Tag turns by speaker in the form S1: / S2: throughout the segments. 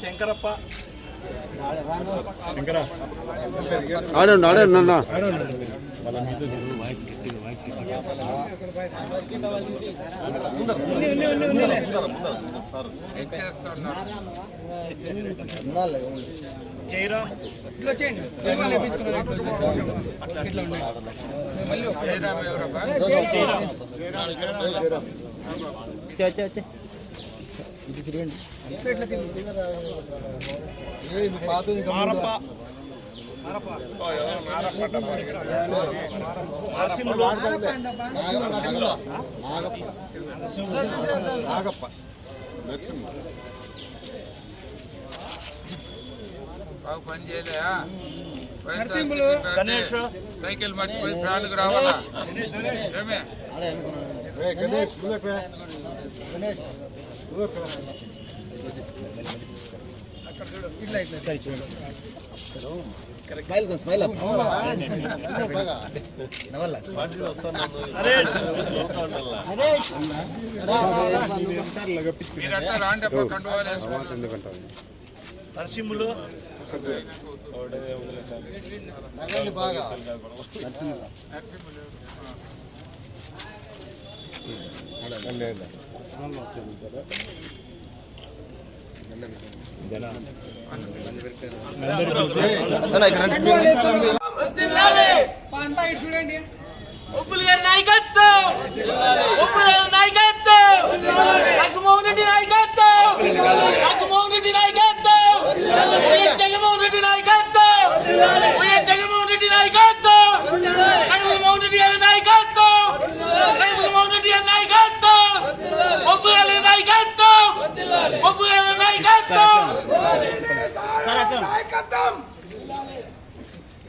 S1: కుమారప్ప
S2: ఆడండి ఆడండి అన్న
S1: జయరామ్. కుమారప్ప నరసింహులు నాగప్ప
S3: బాగా పని
S4: నరసింహులు.
S1: గణేష్.
S3: సైకిల్ మర్చిపోయి ప్రాణులకు రావాలా? ఏమే?
S1: గణేష్.
S3: రాండి బాగా. కండువాలు
S1: నరసింహులు
S4: చూడండి
S5: ఒప్పులు గారి నాయకత్వం ఒప్పుల నాయకత్వం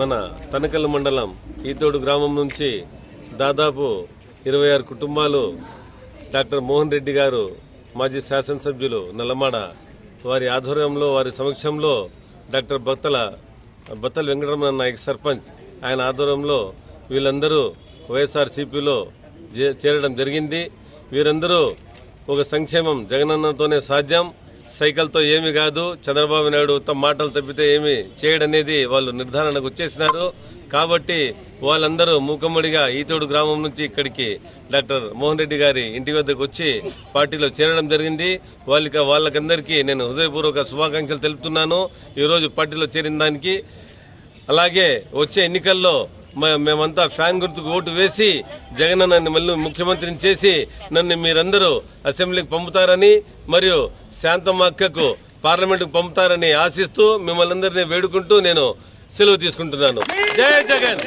S6: మన తనకల్ మండలం ఈతోడు గ్రామం నుంచి దాదాపు ఇరవై ఆరు కుటుంబాలు డాక్టర్ మోహన్ రెడ్డి గారు మాజీ శాసనసభ్యులు నల్లమాడ వారి ఆధ్వర్యంలో వారి సమక్షంలో డాక్టర్ బత్తల బత్తల వెంకటరమణ నాయక్ సర్పంచ్ ఆయన ఆధ్వర్యంలో వీళ్ళందరూ వైఎస్ఆర్సీపీలో చేరడం జరిగింది. వీరందరూ ఒక సంక్షేమం జగనన్నతోనే సాధ్యం. సైకిల్తో ఏమి కాదు. చంద్రబాబు నాయుడు తమ మాటలు తప్పితే ఏమి చేయడనేది వాళ్ళు నిర్ధారణకు వచ్చేసినారు. కాబట్టి వాళ్ళందరూ మూకమ్మడిగా ఈతోడు గ్రామం నుంచి ఇక్కడికి డాక్టర్ మోహన్ రెడ్డి గారి ఇంటి వద్దకు వచ్చి పార్టీలో చేరడం జరిగింది. వాళ్ళకి వాళ్ళకందరికీ నేను హృదయపూర్వక శుభాకాంక్షలు తెలుపుతున్నాను. ఈరోజు పార్టీలో చేరిన దానికి. అలాగే వచ్చే ఎన్నికల్లో మేమంతా ఫ్యాన్ గుర్తుకు ఓటు వేసి జగన్ నన్ను మళ్ళీ ముఖ్యమంత్రిని చేసి నన్ను మీరందరూ అసెంబ్లీకి పంపుతారని మరియు శాంతమ్మ అక్కకు పార్లమెంటుకు పంపుతారని ఆశిస్తూ మిమ్మల్ని అందరినీ వేడుకుంటూ నేను సెలవు తీసుకుంటున్నాను. జై జగన్!